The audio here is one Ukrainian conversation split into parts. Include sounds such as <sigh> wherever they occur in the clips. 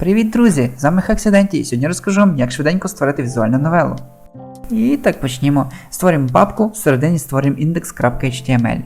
Привіт, друзі! З вами Хаксиденті, і сьогодні розкажу вам, як швиденько створити візуальну новелу. І так почнімо. Створюємо папку, всередині створюємо index.html.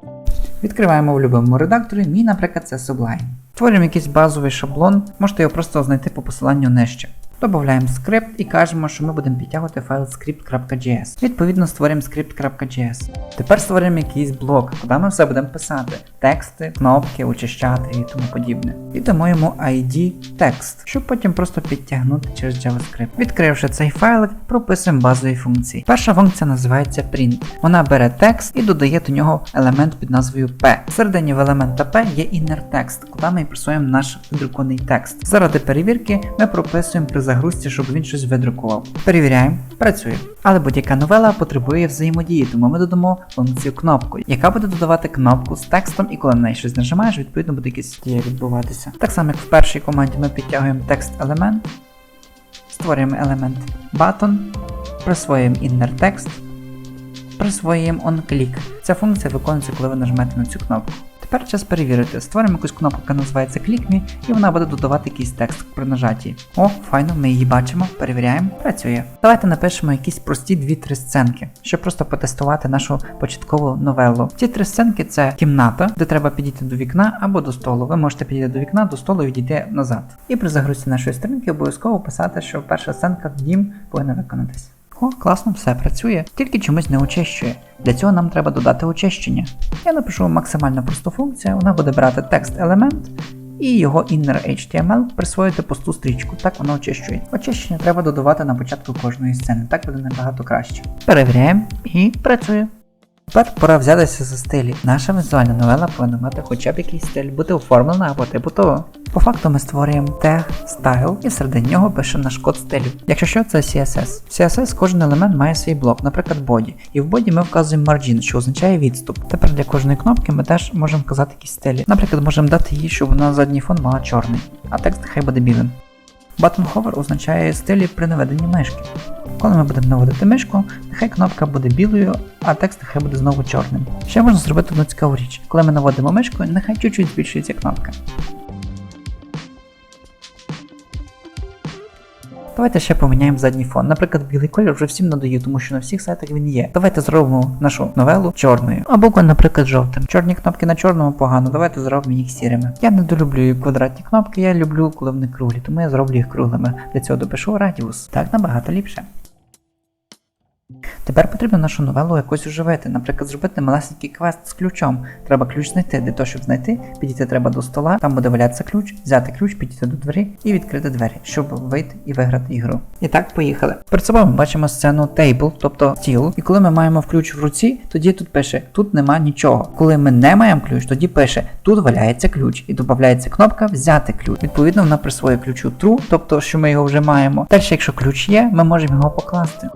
Відкриваємо в будь-якому редакторі, мій, наприклад, це Sublime. Створюємо якийсь базовий шаблон, можете його просто знайти по посиланню нижче. Додаємо скрипт і кажемо, що ми будемо підтягувати файл script.js. Відповідно, створюємо script.js. Тепер створюємо якийсь блок, куди ми все будемо писати: тексти, кнопки, очищати і тому подібне. І дамо йому ID text, щоб потім просто підтягнути через JavaScript. Відкривши цей файлик, прописуємо базові функції. Перша функція називається print. Вона бере текст і додає до нього елемент під назвою P. Всередині в елемента P є inner text, куди ми присуємо наш видрукований текст. Заради перевірки ми прописуємо при загрузці, щоб він щось видрукував. Перевіряємо, працює. Але будь-яка новела потребує взаємодії, тому ми додамо функцію кнопку, яка буде додавати кнопку з текстом, і коли на неї щось нажимаєш, відповідно буде якась дія відбуватися. Так само, як в першій команді ми підтягуємо текст елемент, створюємо елемент button, присвоюємо inner text, присвоюємо onClick. Ця функція виконується, коли ви нажмете на цю кнопку. Тепер час перевірити. Створимо якусь кнопку, яка називається ClickMe, і вона буде додавати якийсь текст при нажатті. О, файно, ми її бачимо, перевіряємо, працює. Давайте напишемо якісь прості 2-3 сценки, щоб просто потестувати нашу початкову новелу. Ці три сценки це кімната, де треба підійти до вікна або до столу. Ви можете підійти до вікна, до столу і відійти назад. І при загрузці нашої сторінки обов'язково писати, що перша сценка дім повинна виконатись. О, класно, все працює, тільки чомусь не очищує. Для цього нам треба додати очищення. Я напишу максимально просту функцію, вона буде брати текст елемент і його inner HTML присвоїти пусту стрічку. Так воно очищує. Очищення треба додавати на початку кожної сцени, так буде набагато краще. Перевіряємо і працює. Тепер пора взятися за стилі. Наша візуальна новела повинна мати хоча б якийсь стиль, бути оформлена або типу. По факту ми створюємо тег, стайл і серед нього пишемо наш код стилю. Якщо що, це CSS. В CSS кожен елемент має свій блок, наприклад, body. І в body ми вказуємо margin, що означає відступ. Тепер для кожної кнопки ми теж можемо вказати якісь стилі. Наприклад, можемо дати їй, щоб вона задній фон мала чорний, а текст хай буде білим. Button hover означає стилі при наведенні мишки. Коли ми будемо наводити мишку, нехай кнопка буде білою, а текст нехай буде знову чорним. Ще можна зробити одну цікаву річ. Коли ми наводимо мишку, нехай чуть-чуть збільшується кнопка. Давайте ще поміняємо задній фон. Наприклад, білий колір вже всім надаю, тому що на всіх сайтах він є. Давайте зробимо нашу новелу чорною. Або, наприклад, жовтим. Чорні кнопки на чорному погано, давайте зробимо їх сірими. Я не долюблю квадратні кнопки, я люблю, коли вони круглі, тому я зроблю їх круглими. Для цього допишу радіус. Так набагато ліпше. Тепер потрібно нашу новелу якось оживити, наприклад, зробити малесенький квест з ключом. Треба ключ знайти. Для того, щоб знайти, підійти треба до стола, там буде валятися ключ, взяти ключ, підійти до двері і відкрити двері, щоб вийти і виграти ігру. І так, поїхали. Перед собою ми бачимо сцену table, тобто стіл. І коли ми маємо ключ в руці, тоді тут пише тут нема нічого. Коли ми не маємо ключ, тоді пише тут валяється ключ і додається кнопка взяти ключ. Відповідно, вона присвоює ключу true, тобто що ми його вже маємо. Далі, якщо ключ є, ми можемо його покласти.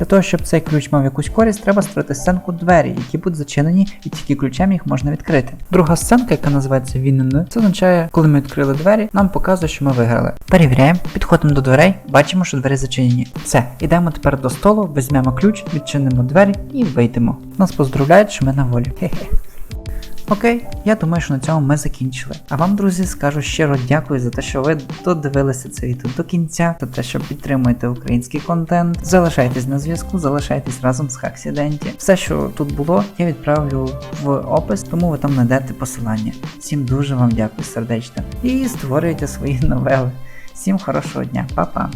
Для того, щоб цей ключ мав якусь користь, треба створити сценку двері, які будуть зачинені, і тільки ключем їх можна відкрити. Друга сценка, яка називається Вінен, це означає, коли ми відкрили двері, нам показує, що ми виграли. Перевіряємо, підходимо до дверей, бачимо, що двері зачинені. Все, йдемо тепер до столу, візьмемо ключ, відчинимо двері і вийдемо. Нас поздравляють, що ми на волі. Хе-хе. Окей, я думаю, що на цьому ми закінчили. А вам, друзі, скажу щиро дякую за те, що ви додивилися це відео до кінця, за те, що підтримуєте український контент. Залишайтесь на зв'язку, залишайтесь разом з Хаксіденті. Все, що тут було, я відправлю в опис, тому ви там знайдете посилання. Всім дуже вам дякую, сердечно. І створюйте свої <laughs> новели. Всім хорошого дня, Па-па!